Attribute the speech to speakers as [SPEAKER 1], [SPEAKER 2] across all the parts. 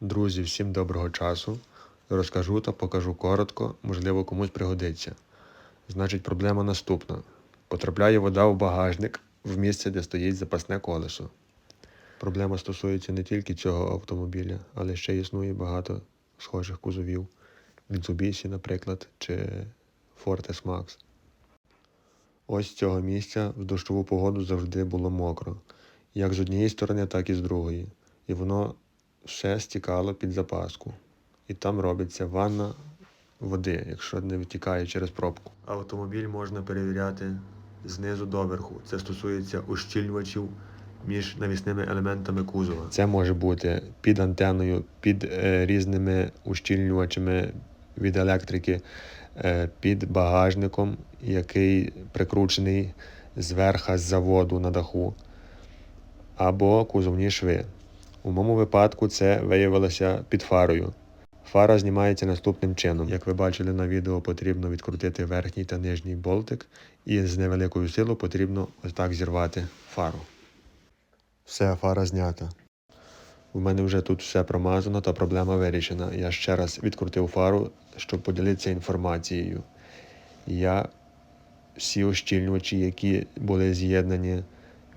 [SPEAKER 1] Друзі, всім доброго часу. Розкажу та покажу коротко, можливо, комусь пригодиться. Значить, проблема наступна: потрапляє вода в багажник в місце, де стоїть запасне колесо. Проблема стосується не тільки цього автомобіля, але ще існує багато схожих кузовів. Mitsubishi, наприклад, чи Ford S-Max. Ось з цього місця в дощову погоду завжди було мокро, як з однієї сторони, так і з другої. І воно все стікало під запаску. І там робиться ванна води, якщо не витікає через пробку. Автомобіль можна перевіряти знизу до верху. Це стосується ущільнювачів між навісними елементами кузова. Це може бути під антеною, під е, різними ущільнювачами від електрики, е, під багажником, який прикручений зверха з заводу на даху, або кузовні шви. У моєму випадку це виявилося під фарою. Фара знімається наступним чином. Як ви бачили на відео, потрібно відкрутити верхній та нижній болтик, і з невеликою силою потрібно ось так зірвати фару. Все, фара знята. У мене вже тут все промазано та проблема вирішена. Я ще раз відкрутив фару, щоб поділитися інформацією. Я всі ощільнювачі, які були з'єднані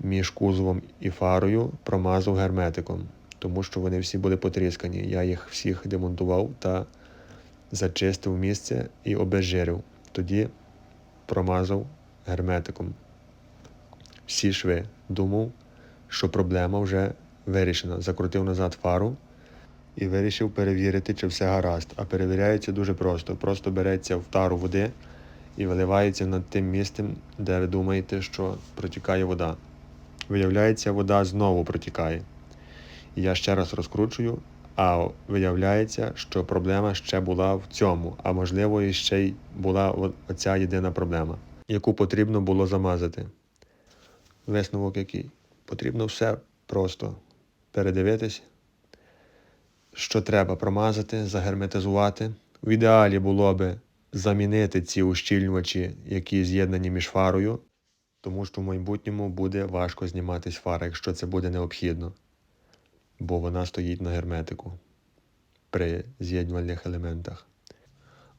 [SPEAKER 1] між кузовом і фарою, промазав герметиком, тому що вони всі були потріскані. Я їх всіх демонтував та зачистив місце і обезжирив. Тоді промазав герметиком всі шви. Думав, що проблема вже вирішена. Закрутив назад фару і вирішив перевірити, чи все гаразд. А перевіряється дуже просто. Просто береться в тару води і виливається над тим місцем, де ви думаєте, що протікає вода. Виявляється, вода знову протікає. Я ще раз розкручую, а виявляється, що проблема ще була в цьому, а можливо, і ще й була оця єдина проблема, яку потрібно було замазати. Висновок який? Потрібно все просто передивитись, що треба промазати, загерметизувати. В ідеалі було би замінити ці ущільнювачі, які з'єднані між фарою, тому що в майбутньому буде важко зніматись фара, якщо це буде необхідно, бо вона стоїть на герметику при з'єднувальних елементах.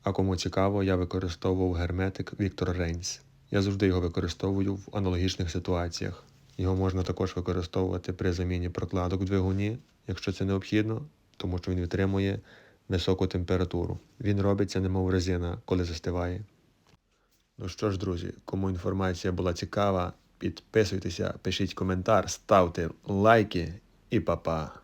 [SPEAKER 1] А кому цікаво, я використовував герметик Victor Reigns. Я завжди його використовую в аналогічних ситуаціях. Його можна також використовувати при заміні прокладок в двигуні, якщо це необхідно, тому що він витримує високу температуру. Він робиться немов резина, коли застиває. Ну що ж, друзі, кому інформація була цікава, підписуйтеся, пишіть коментар, ставте лайки і па-па.